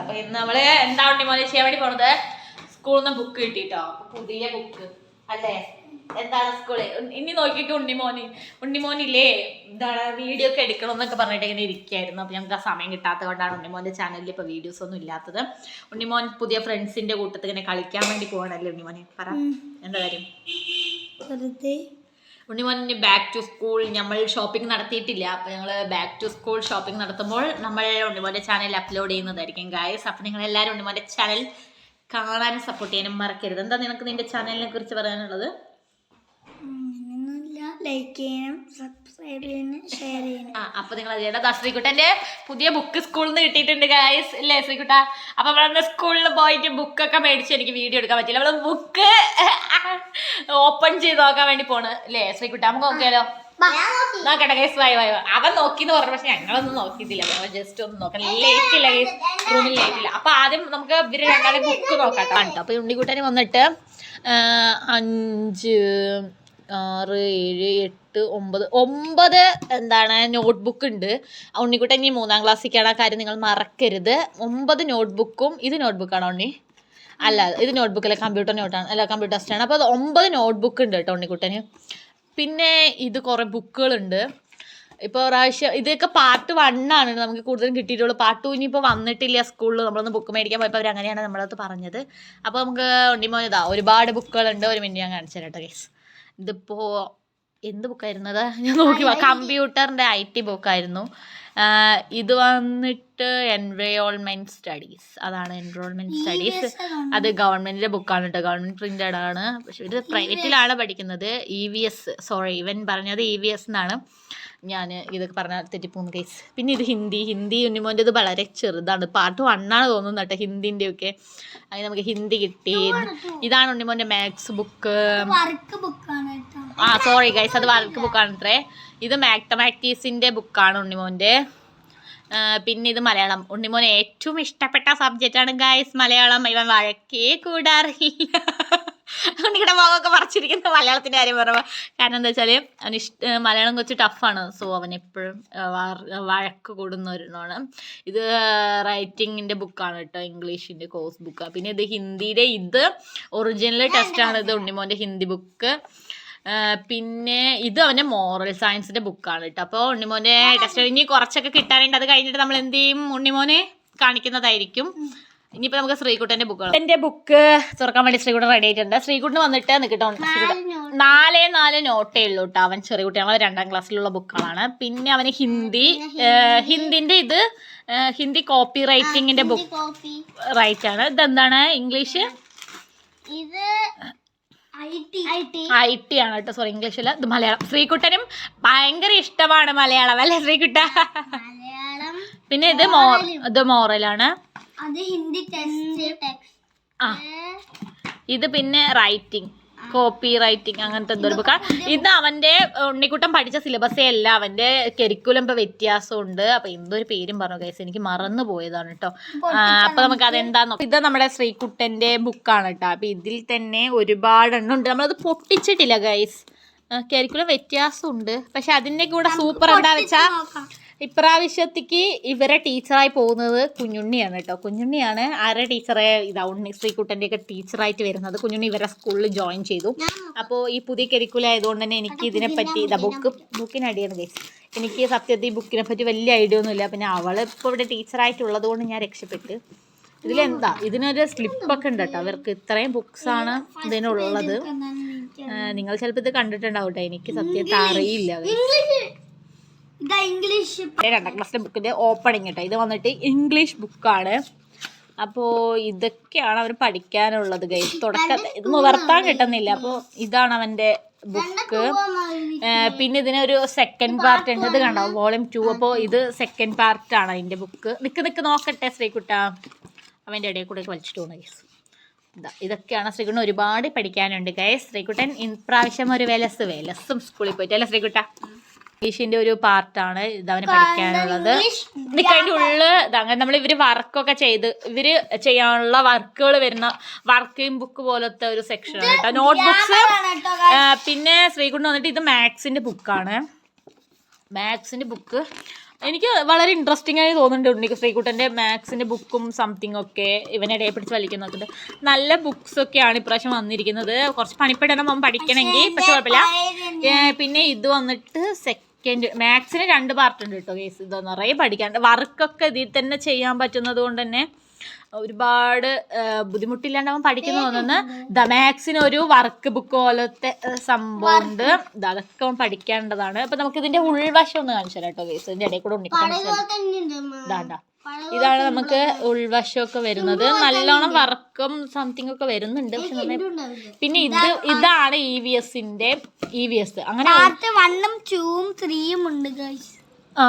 അപ്പൊ ഇന്ന് നമ്മൾ എന്താ ഉണ്ടി മോനെ ചെയ്യാൻ വേണ്ടി പോണത്? സ്കൂളിൽ നിന്ന് ബുക്ക് കിട്ടിട്ടോ. പുതിയ ബുക്ക് അല്ലേ? എന്താണ് സ്കൂളിൽ ഇനി നോക്കിയിട്ട് ഉണ്ണിമോന് ഉണ്ണിമോനില്ലേ എന്താണ് വീഡിയോ ഒക്കെ എടുക്കണം എന്നൊക്കെ പറഞ്ഞിട്ട് ഇങ്ങനെ ഇരിക്കായിരുന്നു. അപ്പൊ ഞങ്ങൾക്ക് ആ സമയം കിട്ടാത്തത് കൊണ്ടാണ് ഉണ്ണിമോന്റെ ചാനലിൽ ഇപ്പൊ വീഡിയോസ് ഒന്നും ഇല്ലാത്തത്. ഉണ്ണിമോൻ പുതിയ ഫ്രണ്ട്സിന്റെ കൂട്ടത്തിൽ ഇങ്ങനെ കളിക്കാൻ വേണ്ടി പോകണല്ലേ ഉണ്ണിമോനെ പറ. എന്താ കാര്യം? വെറുതെ ഉണ്ണിമോനിന് ബാക്ക് ടു സ്കൂൾ നമ്മൾ ഷോപ്പിംഗ് നടത്തിയിട്ടില്ല. അപ്പോൾ ഞങ്ങൾ ബാക്ക് ടു സ്കൂൾ ഷോപ്പിംഗ് നടത്തുമ്പോൾ നമ്മൾ ഉണ്ണിമോന്റെ ചാനൽ അപ്ലോഡ് ചെയ്യുന്നതായിരിക്കും ഗായസ് അപ്പോൾ നിങ്ങൾ എല്ലാവരും ഉണ്ണിമോന്റെ ചാനൽ കാണാനും സപ്പോർട്ട് ചെയ്യാനും മറക്കരുത്. എന്താ നിനക്ക് നിന്റെ ചാനലിനെ കുറിച്ച് പറയാനുള്ളത്? ലൈക്ക് ചെയ്യണം സബ്സ്ക്രൈബ് ചെയ്യണം ഷെയർ ചെയ്യണം. ആ അപ്പൊ നിങ്ങൾ ചെയ്യേണ്ട ദാ ശ്രീകുട്ടന്റെ പുതിയ ബുക്ക് സ്കൂളിൽ നിന്ന് കിട്ടിയിട്ടുണ്ട് ഗായസ് അല്ലേ ശ്രീകുട്ട? അപ്പൊ നമ്മളന്ന് സ്കൂളിൽ പോയിട്ട് ബുക്കൊക്കെ മേടിച്ച് എനിക്ക് വീഡിയോ എടുക്കാൻ പറ്റില്ല നമ്മൾ ബുക്ക് ഓപ്പൺ ചെയ്ത് നോക്കാൻ വേണ്ടി പോണ്. അല്ലേ ശ്രീകുട്ട? നമുക്ക് നോക്കിയാലോ? നോക്കട്ടെ ഗൈസ് വായി വായി അവൻ നോക്കി നോക്കിന്ന് പറഞ്ഞു പക്ഷെ ഞങ്ങളൊന്നും നോക്കിയിട്ടില്ല. അവൻ ജസ്റ്റ് ഒന്ന് നോക്കാം. ലേറ്റ് ഇല്ല ഗൈസ് റൂമിൽ ലേറ്റ് ഇല്ല. അപ്പൊ ആദ്യം നമുക്ക് ഇവർ രണ്ടാളെ ബുക്ക് നോക്കാം കേട്ടോ. അപ്പൊ ഉണ്ണിക്കുട്ടനെ വന്നിട്ട് അഞ്ച് ആറ് ഏഴ് എട്ട് ഒമ്പത് ഒമ്പത് എന്താണ് നോട്ട്ബുക്ക് ഉണ്ട്. ഉണ്ണിക്കുട്ടൻ ഇനി മൂന്നാം ക്ലാസ്സിലേക്കാണ് ആ കാര്യം നിങ്ങൾ മറക്കരുത്. ഒമ്പത് നോട്ട്ബുക്കും ഇത് നോട്ട്ബുക്കാണോ ഉണ്ണി? അല്ല ഇത് നോട്ട്ബുക്ക് അല്ല കമ്പ്യൂട്ടർ നോട്ടാണ് അല്ല കമ്പ്യൂട്ടർ ടെസ്റ്റാണ് അപ്പോൾ അത് ഒമ്പത് നോട്ട്ബുക്ക് ഉണ്ട് കേട്ടോ ഉണ്ണിക്കുട്ടന്. പിന്നെ ഇത് കുറേ ബുക്കുകളുണ്ട് ഇപ്പോൾ പ്രാവശ്യം ഇതൊക്കെ പാർട്ട് വണ്ണാണ് നമുക്ക് കൂടുതലും കിട്ടിയിട്ടുള്ളൂ. പാർട്ട് ടു ഇനിയിപ്പോൾ വന്നിട്ടില്ല സ്കൂളിൽ നമ്മളൊന്ന് ബുക്ക് മേടിക്കാൻ പോയപ്പോൾ അവർ അങ്ങനെയാണ് നമ്മളത് പറഞ്ഞത്. അപ്പോൾ നമുക്ക് ഉണ്ണിമോൻ ഇതാ ഒരുപാട് ബുക്കുകളുണ്ട് ഒരു മിനിറ്റ് ഞാൻ കാണിച്ചു തരാം കേട്ടോ ഗൈസ് ഇതിപ്പോൾ എന്ത് ബുക്കായിരുന്നത്? ഞാൻ നോക്കി കമ്പ്യൂട്ടറിന്റെ ഐ ടി ബുക്കായിരുന്നു. ഇത് വന്നിട്ട് എൻറോൾമെന്റ് സ്റ്റഡീസ് അതാണ് എൻറോൾമെന്റ് സ്റ്റഡീസ് അത് ഗവൺമെന്റിന്റെ ബുക്കാണ് കേട്ടോ ഗവൺമെന്റ് പ്രിന്റഡ് ആണ്. പക്ഷെ ഇത് പ്രൈവറ്റിലാണ് പഠിക്കുന്നത്. ഇ വി എസ് സോറി ഇവൻ പറഞ്ഞത് ഇ വി എസ് എന്നാണ്. ഞാൻ ഇതൊക്കെ പറഞ്ഞ തെറ്റിപ്പോകുന്ന കേസ് പിന്നെ ഇത് ഹിന്ദി. ഹിന്ദി ഉന്നിമോന്റെ ഇത് വളരെ ചെറുതാണ്. പാർട്ട് വണ്ണാണ് തോന്നുന്നത് കേട്ടോ ഹിന്ദിന്റെ ഒക്കെ അങ്ങനെ നമുക്ക് ഹിന്ദി കിട്ടി. ഇതാണ് ഉണ്ണിമോന്റെ മാത്സ് ബുക്ക് ബുക്കാണ് കേട്ടോ ആ സോറി ഗൈസ് അത് വർക്ക് ബുക്കാണ് അത്രേ ഇത് മാത്തമാറ്റിക്സിന്റെ ബുക്കാണ് ഉണ്ണിമോന്റെ. പിന്നെ ഇത് മലയാളം. ഉണ്ണിമോൻ ഏറ്റവും ഇഷ്ടപ്പെട്ട സബ്ജക്റ്റാണ് ഗൈസ് മലയാളം. ഇവൻ വഴക്കേ കൂടാറില്ല. ഉണ്ണിയുടെ മുഖമൊക്കെ പറിച്ചിരിക്കുന്ന മലയാളത്തിന്റെ കാര്യം പറയുമ്പോൾ കാരണം എന്താ വെച്ചാൽ അവന് ഇഷ്ട മലയാളം കുറച്ച് ടഫാണ് സോ അവൻ എപ്പോഴും വഴക്ക് കൂടുന്ന ഒരെണ്ണമാണ്. ഇത് റൈറ്റിങ്ങിന്റെ ബുക്കാണ് കേട്ടോ. ഇംഗ്ലീഷിന്റെ കോഴ്സ് ബുക്കാണ് പിന്നെ ഇത് ഹിന്ദിയുടെ ഇത്. ഒറിജിനൽ ടെസ്റ്റാണ് ഇത് ഉണ്ണിമോന്റെ ഹിന്ദി ബുക്ക് പിന്നെ ഇത് അവന്റെ മോറൽ സയൻസിന്റെ ബുക്കാണ് കേട്ടോ അപ്പോൾ ഉണ്ണിമോനെ ടെസ്റ്റ് ഇനി കുറച്ചൊക്കെ കിട്ടാനുണ്ട്. അത് കഴിഞ്ഞിട്ട് നമ്മൾ എന്ത് ചെയ്യും? ഉണ്ണിമോനെ കാണിക്കുന്നതായിരിക്കും. ഇനിയിപ്പോ നമുക്ക് ശ്രീകുട്ടന്റെ ബുക്ക് എന്റെ ബുക്ക് തുറക്കാൻ വേണ്ടി ശ്രീകുട്ടൻ റെഡി ആയിട്ടുണ്ട്. ശ്രീകുട്ടൻ വന്നിട്ട് നിൽക്കട്ടോ നാലേ നാല് നോട്ടേ ഉള്ളൂ കേട്ടോ അവൻ ചെറിയ നമ്മൾ രണ്ടാം ക്ലാസ്സിലുള്ള ബുക്കുകളാണ് പിന്നെ അവന് ഹിന്ദി ഹിന്ദിന്റെ ഇത് ഹിന്ദി കോപ്പി റൈറ്റിംഗിന്റെ ബുക്ക് റൈറ്റ് ആണ്. ഇതെന്താണ്? ഇംഗ്ലീഷ്? ഇത് ഐ ടി. ആണ് കേട്ടോ. സോറി ഇംഗ്ലീഷിൽ ഇത് മലയാളം. ശ്രീകുട്ടനും ഭയങ്കര ഇഷ്ടമാണ് മലയാളം അല്ലേ ശ്രീകുട്ട? മലയാളം പിന്നെ ഇത് മോ ഇത് മോറലാണ് അത് ഹിന്ദി ടെക്സ്റ്റ്. ആ. ഇത് പിന്നെ റൈറ്റിംഗ്. കോപ്പി റൈറ്റിംഗ് അങ്ങനത്തെ എന്തോ ഒരു ബുക്കാണ് ഇത് അവന്റെ ഉണ്ണിക്കുട്ടൻ പഠിച്ച സിലബസേ അല്ല. അവന്റെ കരിക്കുലം ഇപ്പൊ വ്യത്യാസമുണ്ട്. അപ്പൊ എന്തോ ഒരു പേരും പറഞ്ഞു ഗൈസ് എനിക്ക് മറന്നു പോയതാണ് കേട്ടോ അപ്പൊ നമുക്ക് അതെന്താന്ന് ഇത് നമ്മുടെ ശ്രീകുട്ടന്റെ ബുക്കാണ് കേട്ടോ അപ്പൊ ഇതിൽ തന്നെ ഒരുപാട് എണ്ണം ഉണ്ട്. നമ്മളത് പൊട്ടിച്ചിട്ടില്ല ഗൈസ് കരിക്കുലം വ്യത്യാസമുണ്ട്. പക്ഷെ അതിന്റെ കൂടെ സൂപ്പർ എന്താ വെച്ചാ ഇപ്രാവശ്യത്തേക്ക് ഇവരെ ടീച്ചറായി പോകുന്നത് കുഞ്ഞുണ്ണിയാണ് കേട്ടോ. കുഞ്ഞുണ്ണിയാണ് ആരെ ടീച്ചറെ ഇതാ ഉണ്ണി ശ്രീകുട്ടന്റെ ഒക്കെ ടീച്ചറായിട്ട് വരുന്നത്. കുഞ്ഞുണ്ണി ഇവരെ സ്കൂളിൽ ജോയിൻ ചെയ്തു. അപ്പോൾ ഈ പുതിയ കരിക്കുലം ആയതുകൊണ്ട് തന്നെ എനിക്ക് ഇതിനെപ്പറ്റി ഇതാ ബുക്ക് ബുക്കിനടിയാണ് കേസ് എനിക്ക് സത്യത്തിൽ ഈ ബുക്കിനെ പറ്റി വലിയ ഐഡിയ ഒന്നുമില്ല. പിന്നെ അവൾ ഇപ്പോൾ ഇവിടെ ടീച്ചറായിട്ടുള്ളത് കൊണ്ട് ഞാൻ രക്ഷപ്പെട്ട് ഇതിലെന്താ ഇതിനൊരു സ്ലിപ്പൊക്കെ ഉണ്ട് കേട്ടോ. അവർക്ക് ഇത്രയും ബുക്സാണ് ഇതിനുള്ളത്. നിങ്ങൾ ചിലപ്പോൾ ഇത് കണ്ടിട്ടുണ്ടാവും കേട്ടോ. എനിക്ക് സത്യത്തെ അറിയില്ല ഇംഗ്ലീഷ് രണ്ടാം ക്ലാസ്സിലെ ബുക്കിന്റെ ഓപ്പണിംഗ് കേട്ടോ ഇത് വന്നിട്ട് ഇംഗ്ലീഷ് ബുക്കാണ് അപ്പോ ഇതൊക്കെയാണ് അവർ പഠിക്കാനുള്ളത് ഗൈസ് തുടക്കത്തെ ഇത് നിവർത്താൻ കിട്ടുന്നില്ല. അപ്പോൾ ഇതാണ് അവന്റെ ബുക്ക് പിന്നെ ഇതിനൊരു സെക്കൻഡ് പാർട്ട് ഉണ്ട്. ഇത് കണ്ടോ? വോളിയം ടു അപ്പോ ഇത് സെക്കൻഡ് പാർട്ടാണ് അതിന്റെ ബുക്ക് നിക്ക് നിക്ക് നോക്കട്ടെ ശ്രീകുട്ട. അവന്റെ ഇടയിൽ കൂടെ വലിച്ചിട്ട് പോകുന്ന ഗൈസ് ഇതൊക്കെയാണ് ശ്രീകുട്ടൻ ഒരുപാട് പഠിക്കാനുണ്ട് ഗൈസ് ശ്രീകുട്ടൻ ഇപ്രാവശ്യം ഒരു വെലസ് വെലസും സ്കൂളിൽ പോയിട്ട്. അല്ലേ ശ്രീകുട്ട? ഇംഗ്ലീഷിന്റെ ഒരു പാർട്ടാണ് ഇത് അവന് പഠിക്കാനുള്ളത്. ഇതൊക്കെ അതിന്റെ ഉള്ളിൽ അങ്ങനെ നമ്മൾ ഇവർ വർക്കൊക്കെ ചെയ്ത് ഇവർ ചെയ്യാനുള്ള വർക്കുകൾ വരുന്ന വർക്കിംഗ് ബുക്ക് പോലത്തെ ഒരു സെക്ഷൻ ആണ് കേട്ടോ. നോട്ട്ബുക്സ് പിന്നെ ശ്രീകുണ്ട് വന്നിട്ട് ഇത് മാത്സിന്റെ ബുക്കാണ് മാത്സിന്റെ ബുക്ക് എനിക്ക് വളരെ ഇൻട്രസ്റ്റിംഗ് ആയി തോന്നുന്നുണ്ട് ഉണ്ണി ശ്രീകുട്ടന്റെ മാത്സിന്റെ ബുക്കും സംതിങ് ഒക്കെ ഇവനിടയെ പിടിച്ച് വലിക്കുന്നൊക്കെ നല്ല ബുക്സ് ഒക്കെയാണ് ഇപ്രാവശ്യം വന്നിരിക്കുന്നത്. കുറച്ച് പണിപ്പെടണം അവൻ പഠിക്കണമെങ്കിൽ പക്ഷെ കുഴപ്പമില്ല. പിന്നെ ഇത് വന്നിട്ട് സെക്കൻഡ് മാത്സിന് രണ്ട് പാർട്ട് ഉണ്ട് കേട്ടോ കേസ് ഇത് നിറയെ പഠിക്കാണ്ട് വർക്കൊക്കെ ഇതിൽ തന്നെ ചെയ്യാൻ പറ്റുന്നത് കൊണ്ട് തന്നെ ഒരുപാട് ബുദ്ധിമുട്ടില്ലാണ്ട് അവൻ പഠിക്കുന്നു തോന്നുന്നു. ദ മാക്സിന് ഒരു വർക്ക് ബുക്ക് പോലത്തെ സംഭവം ഉണ്ട് അതൊക്കെ അവൻ പഠിക്കേണ്ടതാണ്. അപ്പൊ നമുക്ക് ഇതിന്റെ ഉൾവശം ഒന്ന് കാണിച്ചു തരാം കേട്ടോ കേസ് ഇതിന്റെ ഇടയിൽ കൂടെ ഉണ്ണിക്കാൻ ഇതാണ്ടാ ഇതാണ് നമുക്ക് ഉൾവശമൊക്കെ വരുന്നത്. നല്ലോണം വർക്കും സംതിങ് ഒക്കെ വരുന്നുണ്ട്. പക്ഷെ പിന്നെ ഇത് ഇതാണ് ഇ വി എസിന്റെ ഇ വി എസ് അങ്ങനെ പാർട്ട് വണ്ണും ടൂവും ത്രീയും ഉണ്ട് ഗൈസ്. ആ,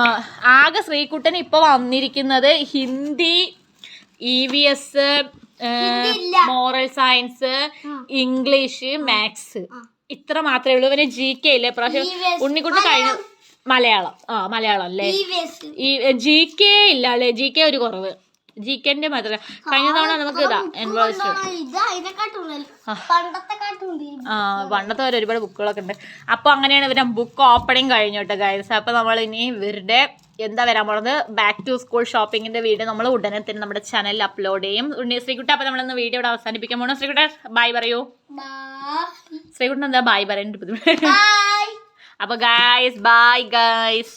ആകെ ശ്രീകുട്ടൻ ഇപ്പൊ വന്നിരിക്കുന്നത് Hindi E V S moral science English maths. ഇത്ര മാത്രമേ ഉള്ളൂ. പിന്നെ ജി കെ ഇല്ലേ? പ്രാവശ്യം ഉണ്ണിക്കുട്ടി കഴിഞ്ഞ മലയാളം. ആ മലയാളം അല്ലേ? ഈ ജി കെ ഇല്ല അല്ലേ? ജി കെ ഒരു കുറവ്. ജി കെന്റെ മാത്രം. കഴിഞ്ഞ തവണ നമുക്ക് ഇതാ എൻവോയ്സ് ആ. പണ്ടത്തെ വരെ ഒരുപാട് ബുക്കുകളൊക്കെ ഉണ്ട്. അപ്പോൾ അങ്ങനെയാണ് ഇവരുടെ ബുക്ക് ഓപ്പണിങ് കഴിഞ്ഞു കേട്ടോ ഗൈസ് അപ്പോൾ നമ്മൾ ഇനി ഇവരുടെ എന്താ വരാൻ പോണത്? ബാക്ക് ടു സ്കൂൾ ഷോപ്പിങ്ങിന്റെ വീഡിയോ നമ്മൾ ഉടനെ തന്നെ നമ്മുടെ ചാനലിൽ അപ്ലോഡ് ചെയ്യും. ഉണ്ണി ശ്രീകുട്ട അപ്പോൾ നമ്മളിന്ന് വീഡിയോ ഇവിടെ അവസാനിപ്പിക്കാൻ പോകണം ശ്രീകുട്ട ബൈ പറയൂ. ശ്രീകുട്ടൻ എന്താ ബൈ പറയാൻ അപ്പോൾ ഗായ്സ് ബൈ ഗായ്സ്